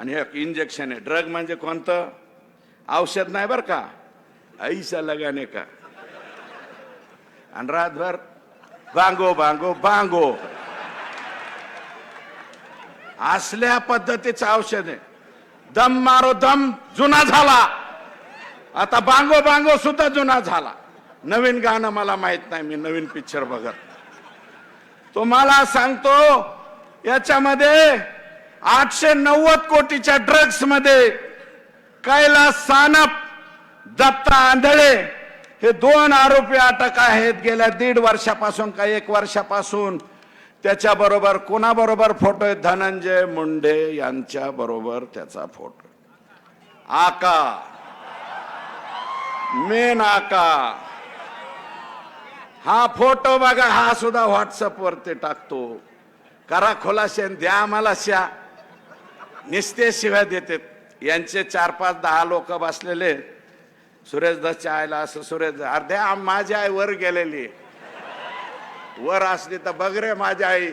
आणि एक इंजेक्शन आहे. ड्रग म्हणजे कोणतं? औषध नाही बरं का? ऐसा लगाने का? आणि रातभर बांगो बांगो बांगो असल्या पद्धतीचं औषध आहे. दम मारो दम जुना झाला. आता बांगो बांगो सुद्धा जुना झाला. नवीन गाणं मला माहीत नाही मी नवीन पिक्चर बघत. तुम्हाला सांगतो याच्यामध्ये आठशे नव्वद कोटीच्या ड्रग्समध्ये कैलास सानप दत्ता आंधळे हे दोन आरोपी अटक आहेत. गेल्या दीड वर्षापासून का एक वर्षापासून त्याच्याबरोबर कोणाबरोबर फोटो आहे धनंजय मुंडे यांच्या बरोबर त्याचा फोटो आका. मेन आका. हा फोटो बघा हा सुद्धा व्हॉट्सअप वरती टाकतो. करा खोलाशे द्या आम्हाला श्या निस्ते शिव्या देते यांचे चार पाच दहा लोक बसलेले. सुरेश दसच्या आईला असं सुरेश अर्ध्या माझी आई वर गेलेली. वर असली तर बघ रे माझी आई.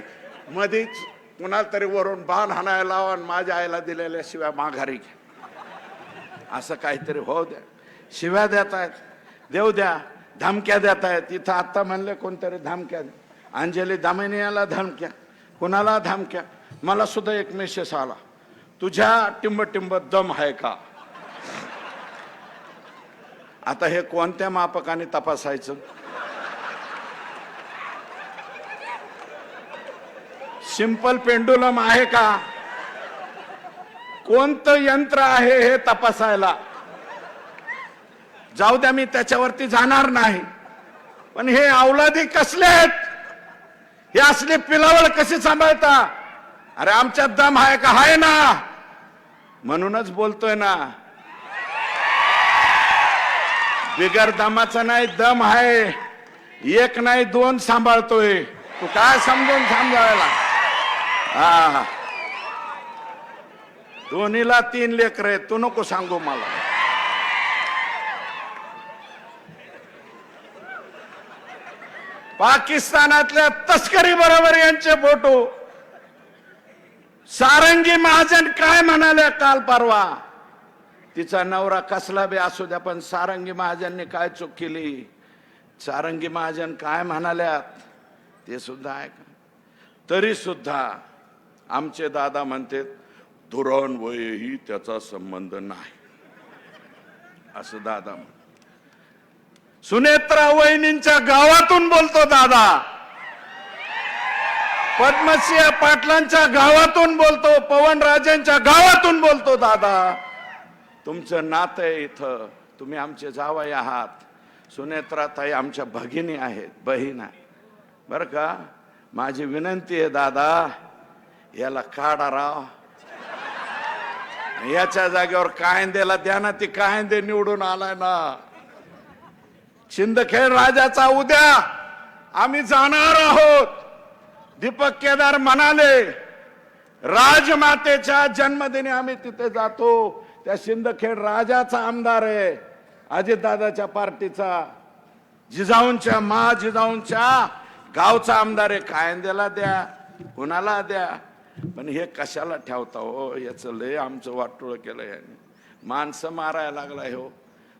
मधीच कुणाला तरी वरून बाण हाणायला लावा आणि माझ्या आईला दिलेल्या शिव्या माघारी घ्या. असं काहीतरी हो द्या. शिव्या देत आहेत देऊ द्या. धमक्या देत आहेत इथं आत्ता म्हणले कोणतरी धमक्या द्या. अंजली दामिनियाला धमक्या. कुणाला धमक्या? मला सुद्धा एक मेसेज आला. तुझ्या टिंबटिंब दम आहे का? आता हे कोणत्या मापकाने तपासायचं? सिंपल पेंडुलम आहे का? कोणतं यंत्र आहे हे तपासायला? जाऊ द्या मी त्याच्यावरती जाणार नाही. पण हे अवलादी कसले आहेत? हे असले पिलावळ कसे सांभाळता? अरे आमच्या दम आहे का? आहे ना! म्हणूनच बोलतोय ना. बिगर दमाचा नाही दम आहे. एक नाही दोन सांभाळतोय. तू काय समजून सांभाळायला? हा दोन्हीला तीन लेकर आहेत. तू नको सांगू मला. पाकिस्तानातल्या तस्करी बरोबर यांचे फोटो. सारंगी महाजन काय म्हणाले काल परवा? तिचा नवरा कसला बी असू द्या पण सारंगी महाजनने काय चूक केली? सारंगी महाजन काय म्हणाल्यात? ते सुद्धा ऐका. तरी सुद्धा आमचे दादा म्हणते धुरण वयही त्याचा संबंध नाही. असं दादा म्हण सुनेत्रा वहिनींच्या गावातून बोलतो दादा. पद्मसिंह पाटलांच्या गावातून बोलतो पवन राजांच्या गावातून बोलतो दादा. तुमचं नातं आहे इथं. तुम्ही आमचे जावई आहात. सुनेत्राताई आमच्या भगिनी आहेत बहीण. आहे बरं का? माझी विनंती आहे दादा याला काढा राव. याच्या जागेवर कायंदेला द्या ना ती कायंदे निवडून आलाय ना. शिंदखेड राजाचा उद्या आम्ही जाणार आहोत. दीपक केदार म्हणाले राजमातेच्या जन्मदिनी आम्ही तिथे जातो. त्या शिंदखेड राजाचा आमदार आहे अजितदादाच्या पार्टीचा. जिजाऊंच्या मा जिजाऊंच्या गावचा आमदार आहे. कायंद्याला द्या कुणाला द्या. पण हे कशाला ठेवता हो? याचं लय आमचं वाटोळ केलं याने. माणसं मारायला लागलाय हो.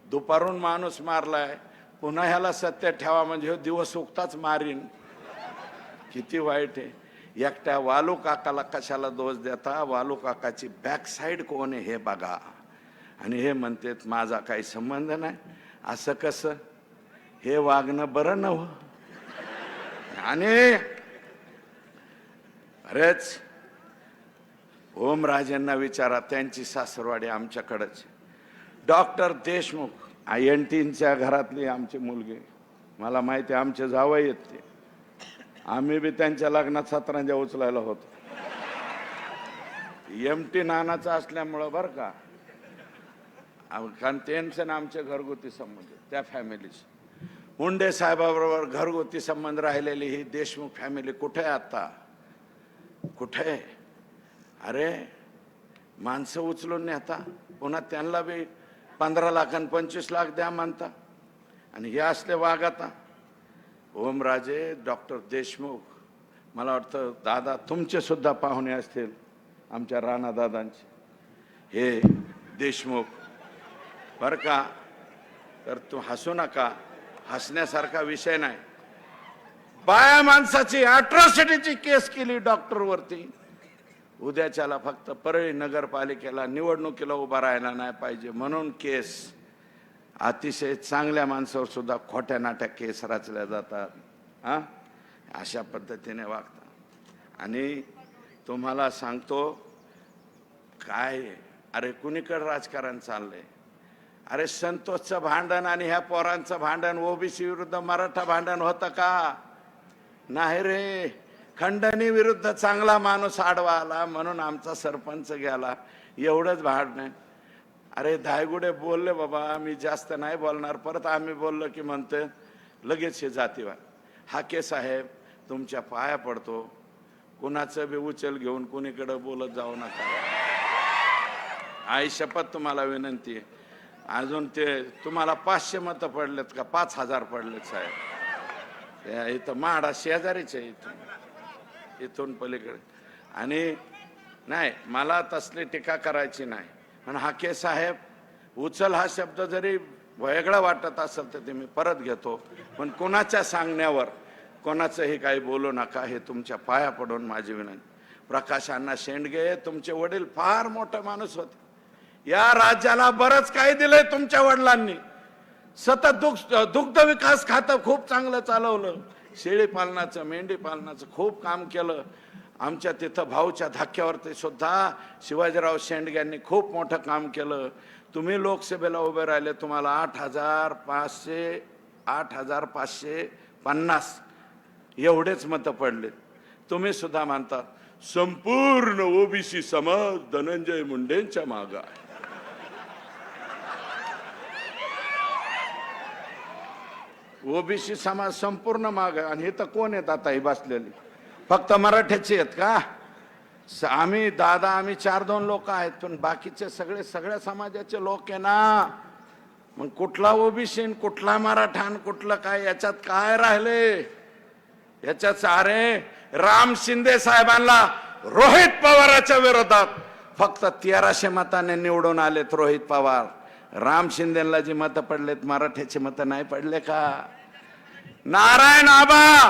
दुपारून माणूस मारलाय. पुन्हा ह्याला सत्य ठेवा म्हणजे हो दिवस उगताच मारीन. किती वाईट आहे. एकट्या वालू काकाला कशाला दोष देता? वालू काकाची बॅक साईड कोण आहे हे बघा. आणि हे म्हणतात माझा काही संबंध नाही. असं कसं? हे वागणं बरं नव हो. आणि अरेच ओमराजेंना विचारा त्यांची सासरवाडी आमच्याकडंच डॉक्टर देशमुख आय एन टीनच्या घरातली आमची मुलगी. मला माहिती आहे, आमचे जावई येत ते. आम्ही बी त्यांच्या लग्नात सतरांजा उचलायला होतो. एम टी नानाचं असल्यामुळं बरं का. कारण त्यांचं ना आमचे घरगुती संबंध त्या फॅमिलीचे. मुंडे साहेबाबरोबर घरगुती संबंध राहिलेली ही देशमुख फॅमिली कुठे आहे आता? कुठे? आहे? अरे माणसं उचलून नेता पुन्हा त्यांना बी पंधरा लाख आणि पंचवीस लाख द्या म्हणता. आणि हे असले वाघ आता. ओमराजे डॉक्टर देशमुख. मला वाटतं दादा तुमचेसुद्धा पाहुणे असतील आमच्या राणा दादांचे. हे देशमुख बर का? तर तू हसू नका. हसण्यासारखा विषय नाही. बाया माणसाची अट्रॉसिटीची केस केली डॉक्टरवरती उद्याच्याला फक्त परळी नगरपालिकेला निवडणुकीला उभा राहायला नाही पाहिजे म्हणून केस. अतिशय चांगल्या माणसावर सुद्धा खोट्या नाट्या केस रचल्या जातात हां? अशा पद्धतीने वागतात. आणि तुम्हाला सांगतो काय अरे कुणीकडे राजकारण चाललंय? अरे संतोषचं भांडण आणि ह्या पोरांचं भांडण ओबीसी विरुद्ध मराठा भांडण होतं का? नाही रे. खंडणी विरुद्ध चांगला माणूस आडवा आला म्हणून आमचा सरपंच गेला. एवढंच भांडण. अरे धायगुडे बोलले बाबा मी जास्त नाही बोलणार. परत आम्ही बोललो की म्हणते लगेच हे जातीवाद. हाके साहेब तुमच्या पाया पडतो. कुणाचं बी उचल घेऊन कुणीकडे बोलत जाऊ नका. आई शपथ तुम्हाला विनंती आहे. अजून ते तुम्हाला पाचशे मतं पडलेत का? पाच हजार पडलेत साहेब. इथं माडा शेजारीच आहे इथून. इथून पलीकडे. आणि नाही मला तसली टीका करायची नाही. पण हाके साहेब उचल हा शब्द जरी वेगळा वाटत असेल तर ते मी परत घेतो. पण कोणाच्या सांगण्यावर कोणाचंही काही बोलू नका हे तुमच्या पाया पडून माझी विनंती. प्रकाश अण्णा शेंडगे तुमचे वडील फार मोठा माणूस होते. या राज्याला बरंच काही दिलंय तुमच्या वडिलांनी. सतत दुग्ध दुग्ध विकास खातं खूप चांगलं चालवलं. शेळी पालनाचं मेंढी पालनाचं खूप काम केलं. आमच्या तिथं भाऊच्या धाक्यावरती सुद्धा शिवाजीराव शेंडगे यांनी खूप मोठं काम केलं. तुम्ही लोकसभेला उभे राहिले तुम्हाला आठ हजार पाचशे आठ हजार पाचशे पन्नास एवढेच मतं पडले तुम्ही सुद्धा मानता संपूर्ण ओबीसी समाज धनंजय मुंडेंच्या माग आहे. ओबीसी समाज संपूर्ण माग आणि हे तर कोण येत आता? ही बसलेली. फक्त मराठ्याचे आहेत का? आम्ही दादा आम्ही चार दोन लोक आहेत पण बाकीचे सगळे सगळ्या समाजाचे लोक आहे ना. मग कुठला ओबीसी कुठला मराठा कुठलं काय याच्यात काय राहिले? याच्यात सारे राम शिंदे साहेबांना रोहित पवाराच्या विरोधात फक्त तेराशे मताने निवडून आलेत रोहित पवार. राम शिंदेला जी मतं पडलेत मराठ्याची मतं नाही पडले का? नारायण आबा!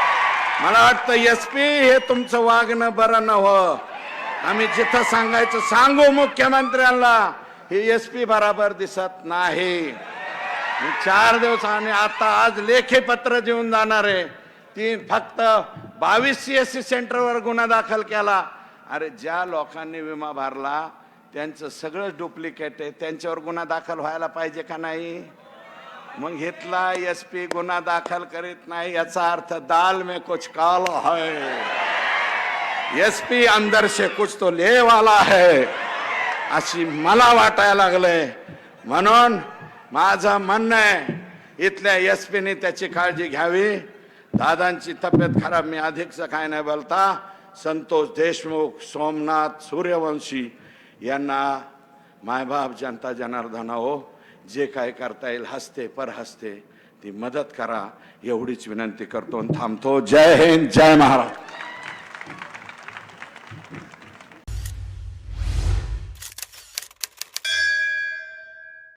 मला वाटतं एस पी हे तुमचं वागणं बरं नव्ह. आम्ही जिथं सांगायचं सांगू मुख्यमंत्र्यांना हे एस पी बराबर दिसत नाही. चार दिवस आणि आता आज लेखी पत्र देऊन जाणार आहे. ती फक्त बावीस सी एस सी सेंटरवर गुन्हा दाखल केला. अरे ज्या लोकांनी विमा भरला त्यांचं सगळं डुप्लिकेट आहे. त्यांच्यावर गुन्हा दाखल व्हायला पाहिजे का नाही? मग घेतला एस पी गुन्हा दाखल करीत नाही याचा अर्थ दाल में कुछ काला है। एस पी अंदर से कुछ तो ले वाला है। अशी मला वाटायला लागलंय। म्हणून माझं म्हणणं आहे इथल्या एस पीने त्याची काळजी घ्यावी। दादांची तब्येत खराब मी अधिकचं काय नाही बोलता। संतोष देशमुख सोमनाथ सूर्यवंशी यांना मायबाप जनता जनार्दना हो। जे काय करता येईल हसते पर हसते ती मदत करा एवढीच विनंती करतो आणि थांबतो. जय हिंद जय महाराज